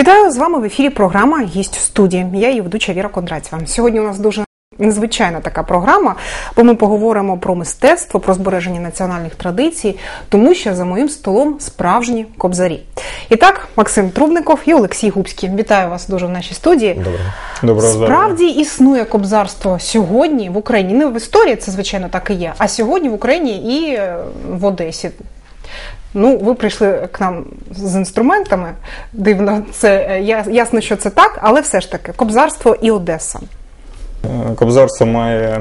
Вітаю з вами в ефірі. Програма Гість в студії. Я її ведуча Віра Кондратєва. Сьогодні у нас дуже незвичайна така програма, бо ми поговоримо про мистецтво, про збереження національних традицій, тому що за моїм столом справжні кобзарі. І так, Максим Трубников і Олексій Губський. Вітаю вас дуже в нашій студії. Доброго. Доброго Справді існує кобзарство сьогодні в Україні. Не в історії це звичайно так і є, а сьогодні в Україні і е, в Одесі. Ну, ви прийшли к нам з інструментами. Дивно, це е, ясно, що це так, але все ж таки кобзарство і Одеса. Е, Кобзарство має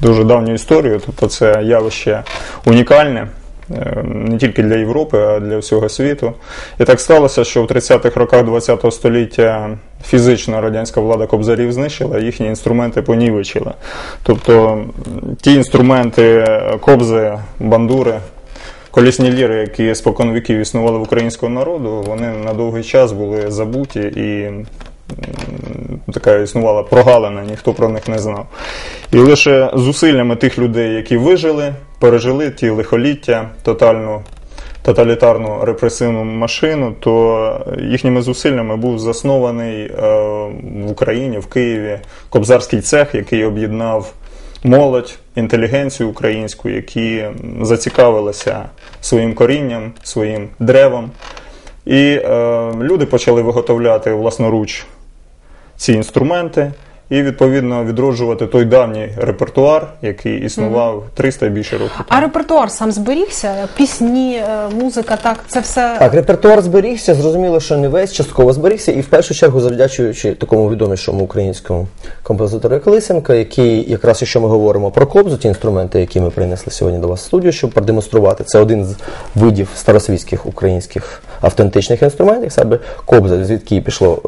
дуже давню історію, тобто це явище унікальне. е, Не тільки для Європи, а для всього світу. І так сталося, що в 30-х роках ХХ століття фізично радянська влада кобзарів знищила, їхні інструменти понівечила. Тобто ті інструменти кобзи, бандури, колісні ліри, які спокон віків існували в українського народу, вони на довгий час були забуті і така існувала прогалина, ніхто про них не знав. І лише зусиллями тих людей, які вижили, пережили ті лихоліття, тотальну. Тоталітарну репресивну машину, то їхніми зусиллями був заснований е, в Україні, в Києві кобзарський цех, який об'єднав молодь, інтелігенцію українську, які зацікавилися своїм корінням, своїм древом. І е, люди почали виготовляти власноруч ці інструменти і відповідно відроджувати той давній репертуар, який існував 300 і більше років. А репертуар сам зберігся? Пісні, е, музика, так, це все. Так, репертуар зберігся, зрозуміло, що не весь частково зберігся, і в першу чергу завдячуючи такому відомішому українському композитору як Лисенко, який, якраз якщо ми говоримо про кобзу, ті інструменти, які ми принесли сьогодні до вас в студію, щоб продемонструвати, це один з видів старосвітських українських автентичних інструментів, саме кобза, звідки пішло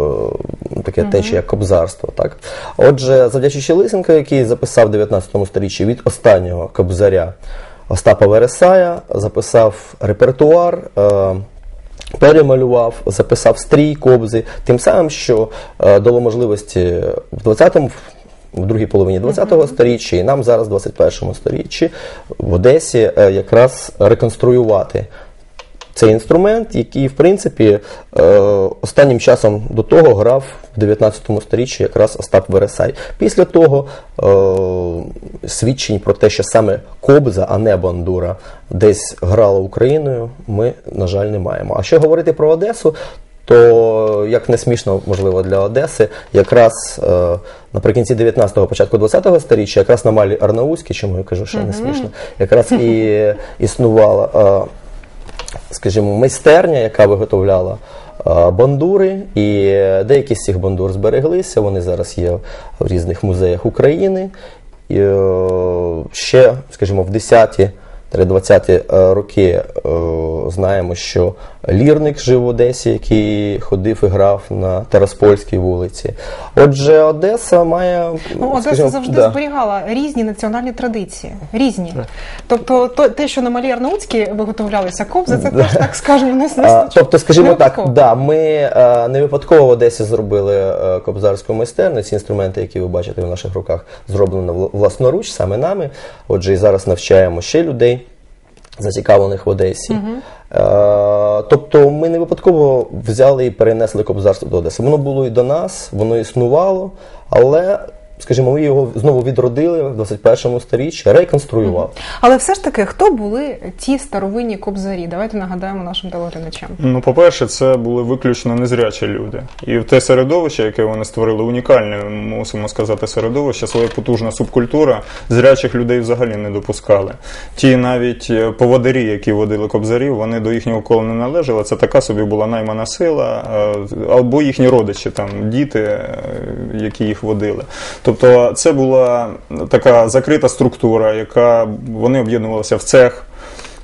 е, таке течія як кобзарство. Так? Отже, завдячуючи Лисенко, який записав в 19 сторіччі від останнього кобзаря Остапа Вересая, записав репертуар. Е, Перемалював, записав стрій кобзи, тим самим, що е, дало можливості в 20-му, в другій половині 20-го сторіччя, і нам зараз в 21-му сторіччі в Одесі е, якраз реконструювати цей інструмент, який, в принципі, е, останнім часом до того грав в 19 сторіччі якраз Остап Вересай. Після того е, свідчень про те, що саме Кобза, а не Бандура, десь грала Україною, ми, на жаль, не маємо. А що говорити про Одесу? То як не смішно, можливо, для Одеси, якраз е, наприкінці 19-го, початку 20-го сторіччя, якраз на малі Арнаузькій, чому я кажу, що не смішно, якраз і існувала. Е, скажімо, майстерня, яка виготовляла е, бандури, і деякі з цих бандур збереглися. Вони зараз є в різних музеях України. І, е, ще, скажімо, в 10-ті 20-ті роки е, знаємо, що лірник жив в Одесі, який ходив і грав на Тераспольській вулиці. Отже, Одеса має Ну, Одеса скажімо, завжди да. зберігала різні національні традиції. Різні. Тобто, то, те, що на Малій Арнаутській виготовлялися кобзи, це теж так скажемо, не А, тобто, скажімо не так, да, ми е, не випадково в Одесі зробили е, кобзарську майстерню. Ці інструменти, які ви бачите в наших руках, зроблено вл- власноруч саме нами. Отже, і зараз навчаємо ще людей, зацікавлених в Одесі. Е, тобто ми не випадково взяли і перенесли кобзарство до Одеси. Воно було і до нас, воно існувало, але. Скажімо, ми його знову відродили в 21 сторіччі, реконструювали. Але все ж таки, хто були ті старовинні кобзарі? Давайте нагадаємо нашим телеглядачам. Ну, по-перше, це були виключно незрячі люди. І те середовище, яке вони створили, унікальне, мусимо сказати, середовище, своя потужна субкультура, зрячих людей взагалі не допускали. Ті навіть е, поводирі, які водили кобзарів, вони до їхнього кола не належали. Це така собі була наймана сила, е, або їхні родичі, там, діти, е, які їх водили. Тобто це була така закрита структура, яка вони об'єднувалися в цех.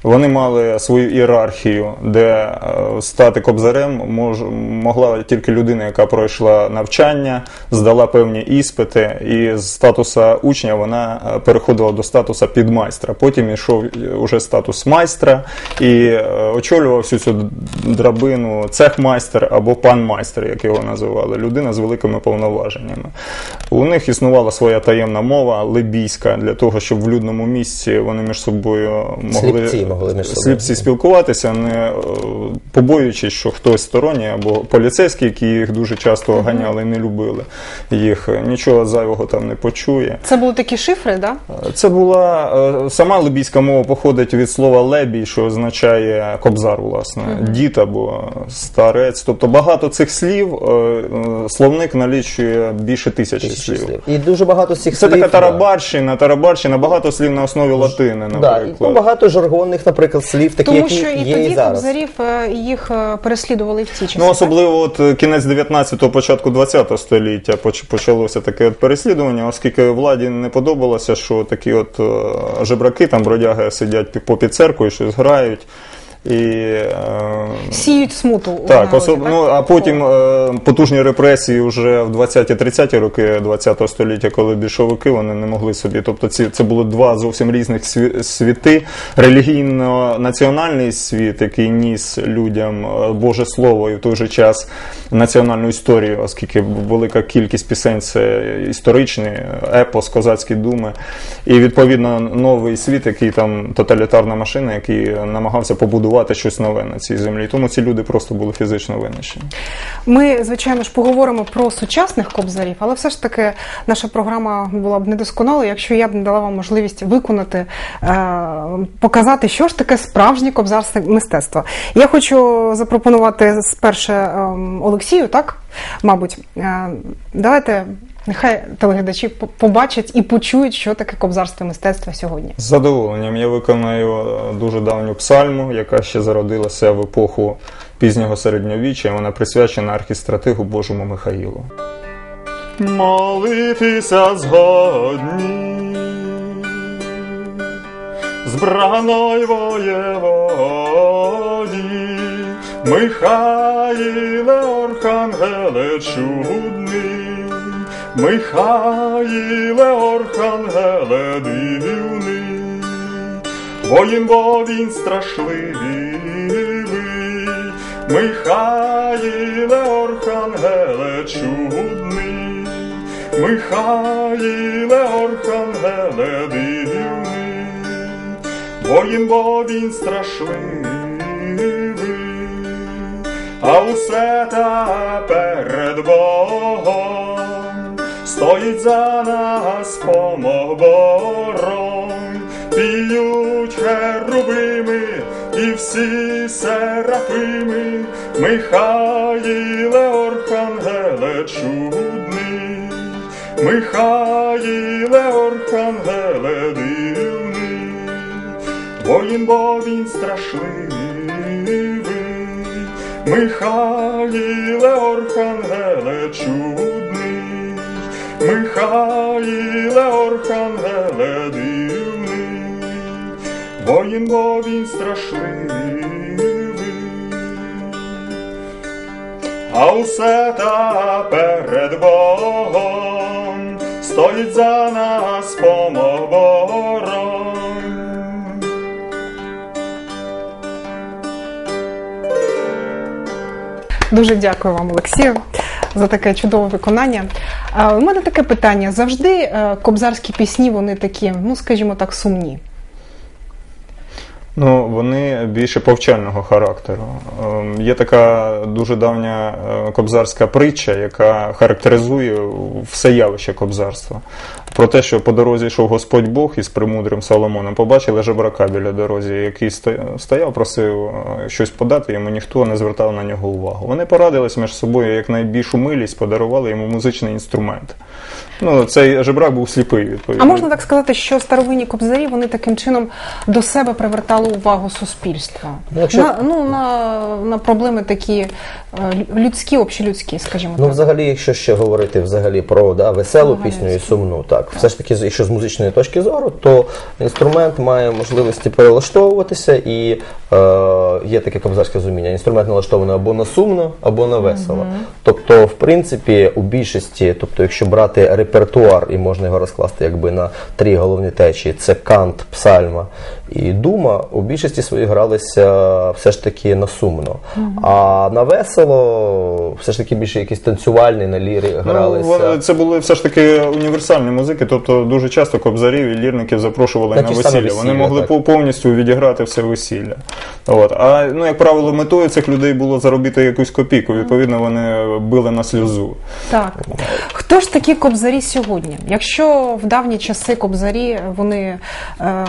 Вони мали свою ієрархію, де е, стати кобзарем мож, могла тільки людина, яка пройшла навчання, здала певні іспити, і з статуса учня вона е, переходила до статуса підмайстра. Потім йшов уже статус майстра і е, очолював всю цю драбину цехмайстер або панмайстер, як його називали, людина з великими повноваженнями. У них існувала своя таємна мова либійська для того, щоб в людному місці вони між собою могли Сліпці, могли між собою. сліпці спілкуватися, не е, побоюючись, що хтось сторонній або поліцейський, які їх дуже часто ганяли, не любили їх, е, нічого зайвого там не почує. Це були такі шифри, да? Це була е, сама либійська мова походить від слова лебій, що означає кобзар, власне, дід або старець. Тобто багато цих слів е, е, словник налічує більше Тисячі слів. слів. І дуже багато з цих Це слів. така да. тарабарщина, тарабарщина, багато слів на основі латини, Да, і, ну, багато жаргонних, наприклад, слів, такі, Тому які що і є тоді і зараз. кобзарів е, їх е, переслідували в ті часи. Ну, так? особливо от е, кінець 19-го, початку 20-го століття поч- почалося таке от переслідування, оскільки владі не подобалося, що такі от жебраки, там бродяги сидять пі- попід церквою, щось грають. І, е, Сіють смуту. так, народі, особ... ну, а потім е, потужні репресії вже в 20-30-ті роки 20-го століття, коли більшовики вони не могли собі. Тобто ці, це були два зовсім різних світи. Релігійно-національний світ, який ніс людям е, Боже Слово і в той же час національну історію, оскільки велика кількість пісень це історичний епос, козацькі думи. І відповідно новий світ, який там тоталітарна машина, який намагався побудувати щось нове на цій землі. Тому ці люди просто були фізично винищені. Ми, звичайно ж, поговоримо про сучасних кобзарів, але все ж таки наша програма була б недосконалою, якщо я б не дала вам можливість виконати, е, показати, що ж таке справжнє кобзарське мистецтво. Я хочу запропонувати спершу ем, Олексію, так? Мабуть, Е, давайте. Нехай телеглядачі побачать і почують, що таке кобзарське мистецтво сьогодні. З задоволенням я виконаю е, дуже давню псальму, яка ще зародилася в епоху пізнього середньовіччя. Вона присвячена архістратигу Божому Михаїлу. Молитися згодні з браною воєводі, Михаїле Орхангеле чудний, Михаїле Орхангеле дивний, воїн бо він страшливий, Михаїле Орхангеле чудний, Михаїле Орхангеле дивний, воїн бо він страшливий, а усе та перед Богом стоїть за нас помобором, піють херувими і всі серафими, Михаїле Орхангеле чудний, Михаїле Орхангеле дивний, воїн бо він страшливий, Михаїле Орхангеле чудний, Михаїле Орхангеле дивний, воїн бо він страшливий, а усе та перед Богом стоїть за нас помобором. Дуже дякую вам, Олексію, за таке чудове виконання. У мене таке питання: завжди е, кобзарські пісні вони такі, ну скажімо так, сумні. Ну, вони більше повчального характеру. Ем, Є така дуже давня е, кобзарська притча, яка характеризує все явище кобзарства. Про те, що по дорозі йшов Господь Бог із премудрим Соломоном, побачили жебрака біля дорозі, який сто- стояв, просив е, щось подати, йому ніхто не звертав на нього увагу. Вони порадились між собою як найбільшу милість, подарували йому музичний інструмент. Ну, цей жебрак був сліпий, відповідно. А можна так сказати, що старовинні кобзарі вони таким чином до себе привертали увагу суспільства Ну, якщо- на, ну, на, на проблеми такі е, людські, общелюдські, скажімо Ну, так. взагалі, якщо ще говорити взагалі про да, веселу Взагалі, пісню і сумну, так все ж таки, якщо з музичної точки зору, то інструмент має можливості перелаштовуватися, і е, є таке кобзарське розуміння. Інструмент налаштований або на сумно, або на весело. Тобто, в принципі, у більшості, тобто, якщо брати репертуар, і можна його розкласти якби на три головні течії: це кант, псальма і дума. У більшості своїх гралися все ж таки на сумно. А на весело, все ж таки більше якісь танцювальні на лірі Ну, гралися. вони- це були все ж таки універсальні музики, тобто дуже часто кобзарів і лірників запрошували На на, ті весілля. Вони могли так. по- повністю відіграти все весілля. От. А ну, як правило, метою цих людей було заробити якусь копійку. Відповідно, вони били на сльозу. Так. Хто ж такі кобзарі сьогодні? Якщо в давні часи кобзарі вони е,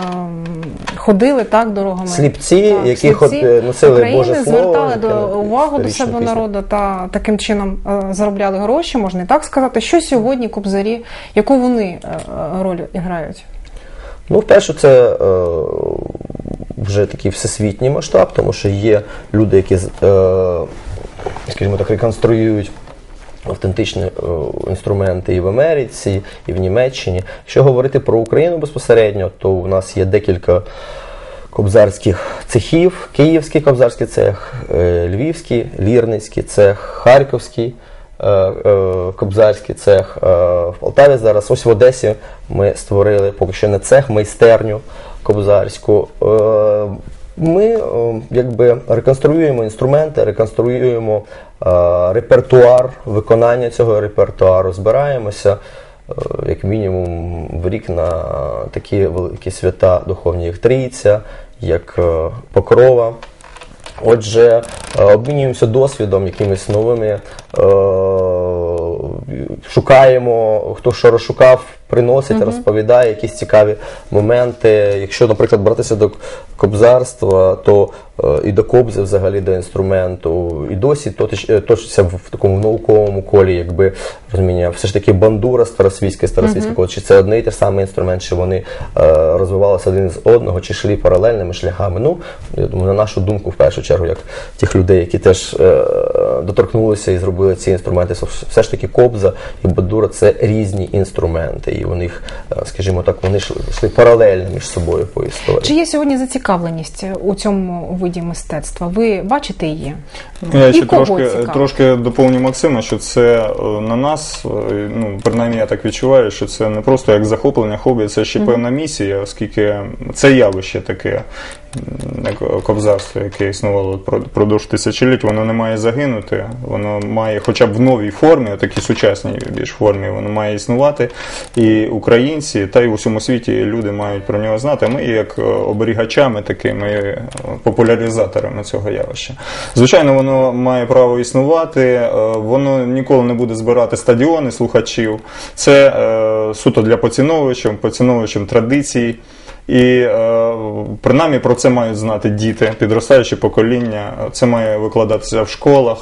ходили так дорогами. Сліпці, так, які ход- е, носили України Боже Слово, звертали до увагу до себе пісня. народу та таким чином е, заробляли гроші, можна і так сказати. Що сьогодні кобзарі, яку вони е, роль грають? Ну, вперше, це е, вже такий всесвітній масштаб, тому що є люди, які, е, скажімо так, реконструюють автентичні е, інструменти і в Америці, і в Німеччині. Якщо говорити про Україну безпосередньо, то у нас є декілька кобзарських цехів, Київський кобзарський цех, е, Львівський, Лірницький цех, Харківський. е, Кобзарський цех в Полтаві зараз. Ось в Одесі ми створили поки що не цех, майстерню кобзарську. Ми е, якби реконструюємо інструменти, реконструюємо е, репертуар, виконання цього репертуару, збираємося е, як мінімум в рік на такі великі свята духовні, як Трійця, як Покрова. Отже, обмінюємося досвідом, якимись новими, шукаємо, хто що розшукав, приносить, розповідає якісь цікаві моменти. Якщо, наприклад, братися до кобзарства, то і до кобзи, взагалі до інструменту, і досі точиться е, точиться в такому науковому колі, якби розуміння, все ж таки бандура старосвітська, старосвітська код, чи це одне і те саме інструмент, чи вони е, розвивалися один з одного, чи йшли паралельними шляхами. Ну, я думаю, на нашу думку, в першу чергу, як тих людей, які теж е, доторкнулися і зробили ці інструменти, все ж таки кобза і бандура це різні інструменти, і у них, е, скажімо так, вони йшли, паралельно між собою по історії. Чи є сьогодні зацікавленість у цьому виді мистецтва? Ви бачите її? Я І ще кого трошки, цікаво? трошки доповню Максима, що це е, на нас, е, ну принаймні я так відчуваю, що це не просто як захоплення, хобі, це ще певна місія, оскільки це явище таке, як кобзарство, яке існувало про- продовж тисячоліть, воно не має загинути, воно має, хоча б в новій формі, такій сучасній більш формі, воно має існувати. І українці, та й в усьому світі люди мають про нього знати. Ми, як е, оберігачами такими е, популяризаторами цього явища. Звичайно, воно має право існувати, е, воно ніколи не буде збирати стадіони слухачів. Це е, суто для поціновувачів, поціновувачів традицій. І е, принаймні про це мають знати діти, підростаюче покоління. Це має викладатися в школах.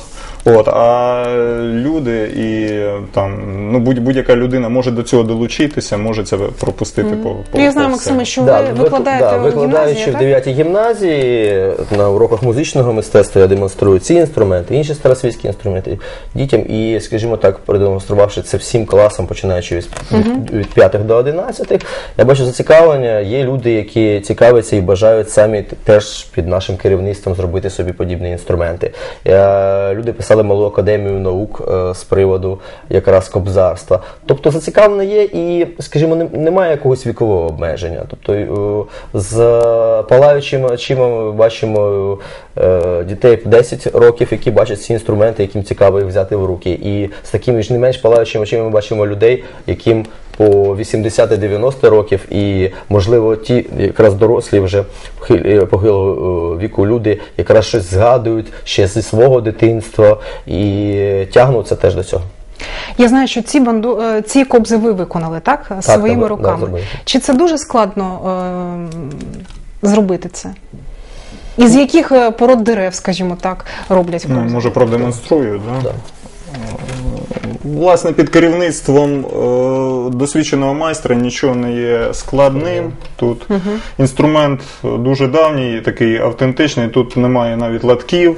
От, а люди і там ну будь- будь-яка людина може до цього долучитися, може це пропустити по, по Я знаю, Максиме, що Да, ви вик- викладаєте да, викладаючи в так? 9 гімназії на уроках музичного мистецтва, я демонструю ці інструменти, інші старосвітські інструменти дітям. І, скажімо так, продемонструвавши це всім класам, починаючи від, від 5 до 11, я бачу зацікавлення. Є люди, які цікавляться і бажають самі теж під нашим керівництвом зробити собі подібні інструменти. Е, Люди писали малу академію наук е, з приводу якраз кобзарства. Тобто зацікавлення є і, скажімо, немає якогось вікового обмеження. Тобто е, з палаючими очима ми бачимо е, дітей в 10 років, які бачать ці інструменти, яким цікаво їх взяти в руки. І з такими ж не менш палаючими очима ми бачимо людей, яким по 80-90 років, і можливо ті якраз дорослі вже е, похилого е, віку люди якраз щось згадують ще зі свого дитинства і тягнуться теж до цього. Я знаю, що ці банду е, ці кобзи ви виконали, так? Своїми да, руками. зробили. Чи це дуже складно е, зробити це? Із яких пород дерев, скажімо так, роблять Ну, кобзи? може продемонструю, да? Да. Власне, під керівництвом е, досвідченого майстра нічого не є складним. Тут інструмент дуже давній, такий автентичний. Тут немає навіть латків.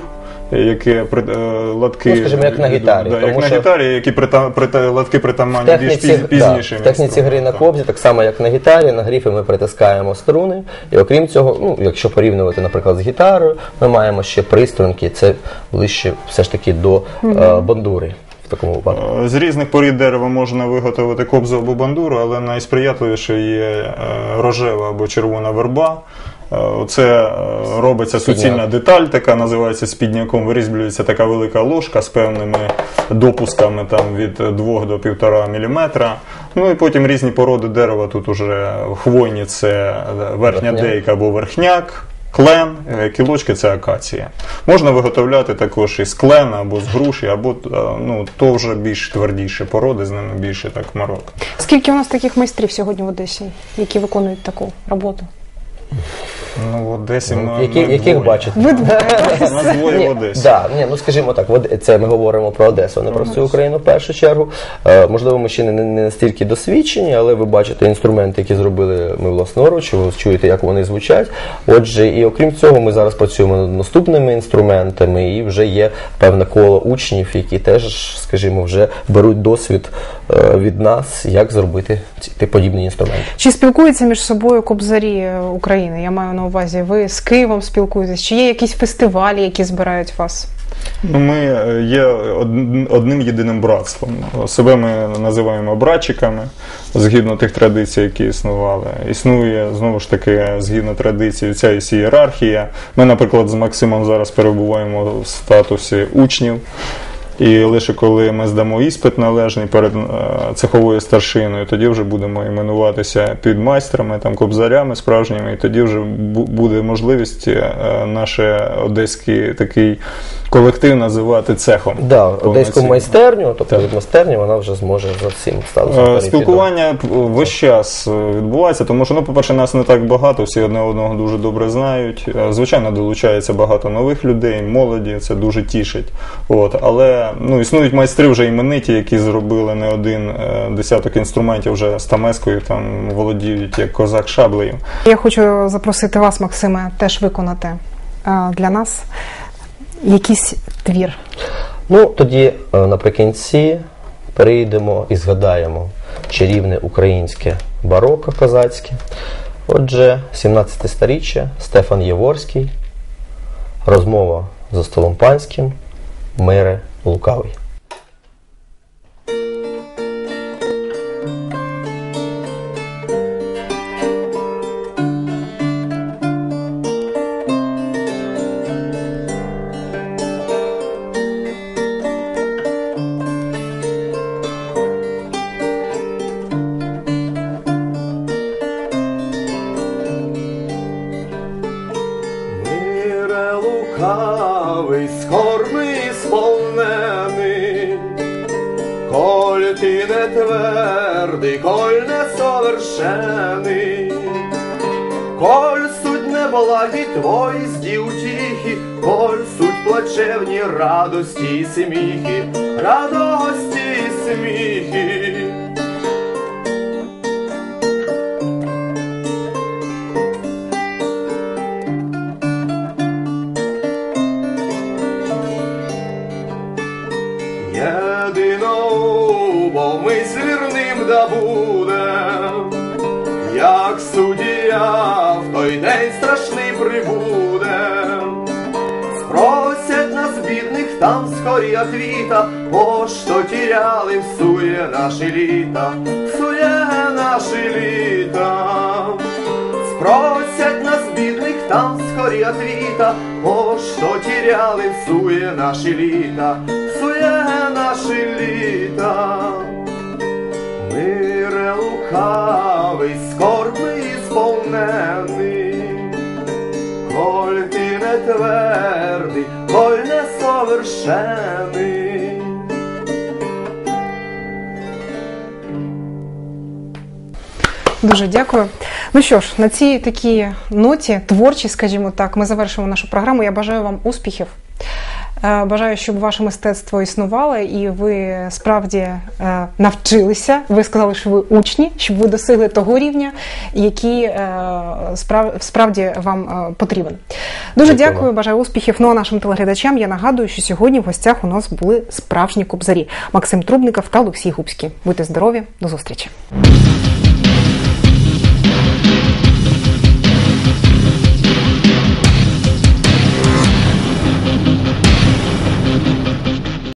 Які при- е, латки, Ну, скажімо, як на гітарі, да, тому як на гітарі, які прита, прита, латки притаманні більш техніці, піз- пізнішим. да, в техніці гри на кобзі, так само як на гітарі, на гріфи ми притискаємо струни. І окрім цього, ну якщо порівнювати, наприклад, з гітарою, ми маємо ще приструнки, це ближче все ж таки до е, бандури. В такому випадку? Е, З різних порід дерева можна виготовити кобзу або бандуру, але найсприятливіше є е, рожева або червона верба. Е, Це робиться суцільна деталь, така називається спідняком. Вирізблюється така велика ложка з певними допусками там, від 2 до 1,5 мм. Ну і потім різні породи дерева. Тут уже хвойні це верхня дейка або верхняк. Клен, е, кілочки це акація. Можна виготовляти також із клена або з груші, або е, ну, то вже більш твердіші породи, з ними більше так марок. Скільки у нас таких майстрів сьогодні в Одесі, які виконують таку роботу? Ну, в Одесі ми, Які, ми яких двоє. бачите? Ви двоє. Нас двоє в Одесі. Да, ні, ну скажімо так, в Од- це ми говоримо про Одесу, а не про всю Україну в першу чергу. Е, можливо, ми ще не, не настільки досвідчені, але ви бачите інструменти, які зробили ми власноруч, ви чуєте, як вони звучать. Отже, і окрім цього, ми зараз працюємо над наступними інструментами, і вже є певне коло учнів, які теж, скажімо, вже беруть досвід е, від нас, як зробити ці ті подібні інструменти. Чи спілкуються між собою кобзарі е, України? Я маю на увазі, ви з Києвом спілкуєтесь? Чи є якісь фестивалі, які збирають вас? Ну, ми е, є одним єдиним братством. Себе ми називаємо братчиками згідно тих традицій, які існували. Існує знову ж таки згідно традицій ця ієрархія. Ми, наприклад, з Максимом зараз перебуваємо в статусі учнів. І лише коли ми здамо іспит належний перед е, цеховою старшиною, тоді вже будемо іменуватися підмайстрами, там кобзарями справжніми, і тоді вже бу- буде можливість е, наше одеський такий колектив називати цехом. Да, одеську майстерню, тобто Так. від майстерні вона вже зможе за всім статусом Е, до- Спілкування весь час е, відбувається, тому що, ну, по-перше, нас не так багато, всі одне одного дуже добре знають. Е, Звичайно, долучається багато нових людей, молоді, це дуже тішить. От, але ну, існують майстри вже імениті, які зробили не один десяток інструментів вже з Тамескою, там володіють як козак шаблею. Я хочу запросити вас, Максиме, теж виконати для нас якийсь твір. Ну, тоді е, наприкінці перейдемо і згадаємо чарівне українське бароко козацьке. Отже, 17 сторіччя, Стефан Єворський, розмова за столом панським, Мире Лукавий. Неблагі твої здів тихі, коль суть плачевні радості і сміхи, радості і сміхи. Там скорі отвіта, бо що тіряли всує наші літа, всує наші літа. Спросять нас, бідних, там скорі отвіта, бо що тіряли всує наші літа, всує наші літа. Мире лукавий, скорбний сповнений, коль ти не твердий, совершений. Дуже дякую. Ну що ж, на цій такій ноті, творчій, скажімо так, ми завершимо нашу програму. Я бажаю вам успіхів. Е, Бажаю, щоб ваше мистецтво існувало і ви справді е, навчилися. Ви сказали, що ви учні, щоб ви досягли того рівня, який е, справді вам потрібен. Дуже Дякую. дякую, бажаю успіхів. Ну а нашим телеглядачам я нагадую, що сьогодні в гостях у нас були справжні кобзарі Максим Трубников та Олексій Губський. Будьте здорові, до зустрічі.